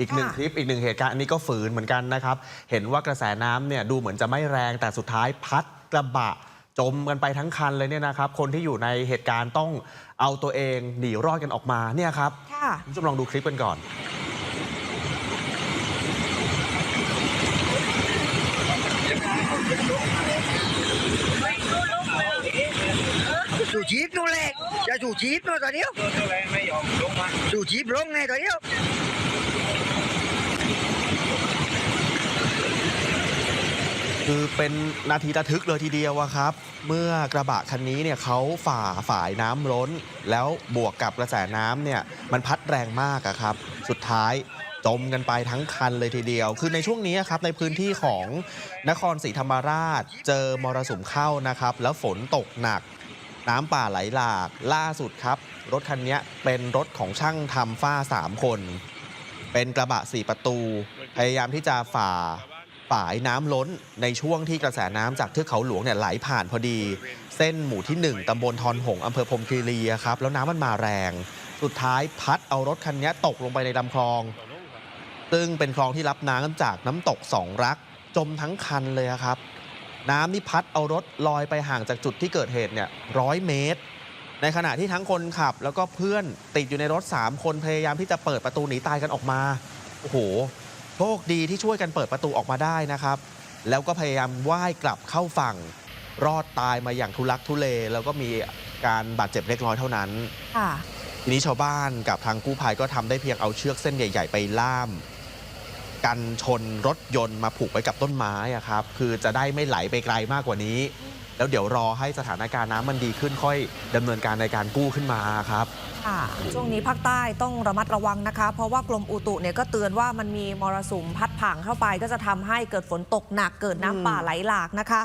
อีกหนึ่งค่ะคลิปอีกหนึ่งเหตุการณ์อันนี้ก็ฝืนเหมือนกันนะครับ เห็นว่ากระแสน้ำเนี่ยดูเหมือนจะไม่แรงแต่สุดท้ายพัดกระบะ จมกันไปทั้งคันเลยเนี่ยนะครับ คนที่อยู่ในเหตุการณ์ต้องเอาตัวเองหนีรอดกันออกมาเนี่ยครับค่ะคุณผู้ชมลองดูคลิปกันก่อน chủ chip nó lẹ cho chủ chip nó tao điếu ไม่ยอมลงมา chủ chip lông này tao điếu คือเป็นนาทีระทึกเลยทีเดียวอะครับ เมื่อกระบะคันนี้เนี่ยเขาฝ่าฝ่ายน้ำล้น แล้วบวกกับกระแสน้ำเนี่ยมันพัดแรงมากอะครับ สุดท้ายจมกันไปทั้งคันเลยทีเดียว คือในช่วงนี้ครับในพื้นที่ของนครศรีธรรมราช เจอมรสุมเข้านะครับ แล้วฝนตกหนัก น้ำป่าไหลหลาก ล่าสุดครับ รถคันนี้เป็นรถของช่างทำฝ้า 3 คน เป็นกระบะ 4 ประตู พยายามที่จะฝ่า ฝายน้ำล้นในช่วงที่กระแสน้ำจากเทือกเขาหลวงเนี่ยไหลผ่านพอดี เส้นหมู่ที่ 1ตำบลทอนหงส์อำเภอพรมคีรีอะครับแล้วน้ำมันมาแรง สุดท้ายพัดเอารถคันนี้ตกลงไปในลำคลอง ซึ่งเป็นคลองที่รับน้ำจากน้ำตกสองรัก จมทั้งคันเลยครับ น้ำนี่พัดเอารถลอยไปห่างจากจุดที่เกิดเหตุเนี่ยร้อยเมตร ในขณะที่ทั้งคนขับ แล้วก็เพื่อนติดอยู่ในรถ 3 คนพยายามที่จะเปิดประตูหนีตายกันออกมาโอ้โห โชคดีที่ช่วยกันเปิดประตูออกมาได้นะครับ แล้วก็พยายามว่ายกลับเข้าฝั่ง รอดตายมาอย่างทุลักทุเล แล้วก็มีการบาดเจ็บเล็กน้อยเท่านั้น ค่ะ ทีนี้ชาวบ้านกับทางกู้ภัยก็ทำได้เพียงเอาเชือกเส้นใหญ่ ๆ ไปล่าม กันชนรถยนต์มาผูกไว้กับต้นไม้อะครับ คือจะได้ไม่ไหลไปไกลมากกว่านี้ แล้วเดี๋ยวรอให้สถานการณ์น้ำมันดีขึ้นค่อยดำเนินการในการกู้ขึ้นมาครับ ค่ะช่วงนี้ภาคใต้ต้องระมัดระวังนะคะ เพราะว่ากรมอุตุเนี่ยก็เตือนว่ามันมีมรสุมพัดผ่านเข้าไป ก็จะทำให้เกิดฝนตกหนักเกิดน้ำป่าไหลหลากนะคะ